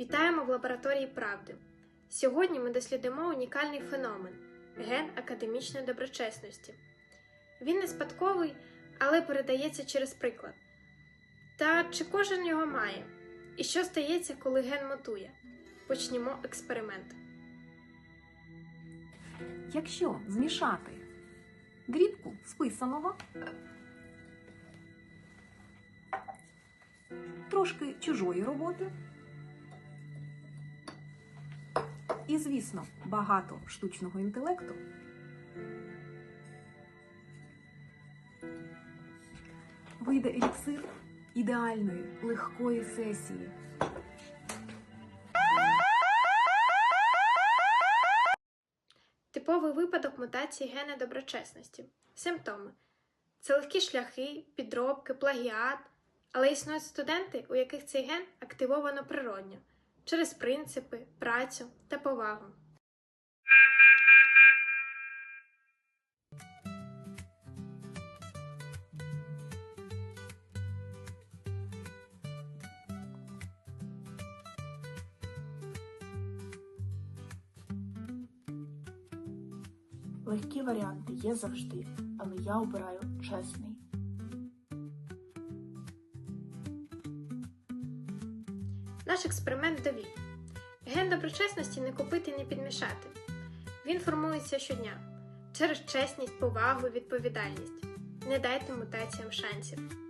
Вітаємо в лабораторії правди. Сьогодні ми дослідимо унікальний феномен ген академічної доброчесності. Він не спадковий, але передається через приклад. Та чи кожен його має? І що стається, коли ген мутує? Почнімо експеримент. Якщо змішати дрібку списаного, трошки чужої роботи, і, звісно, багато штучного інтелекту, вийде еліксир ідеальної легкої сесії. Типовий випадок мутації гена доброчесності. Симптоми це легкі шляхи, підробки, плагіат, але існують студенти, у яких цей ген активовано природньо через принципи, працю та повагу. Легкі варіанти є завжди, але я обираю чесний. Наш експеримент довів. Ген доброчесності не купити і не підмішати. Він формується щодня через чесність, повагу відповідальність. Не дайте мутаціям шансів.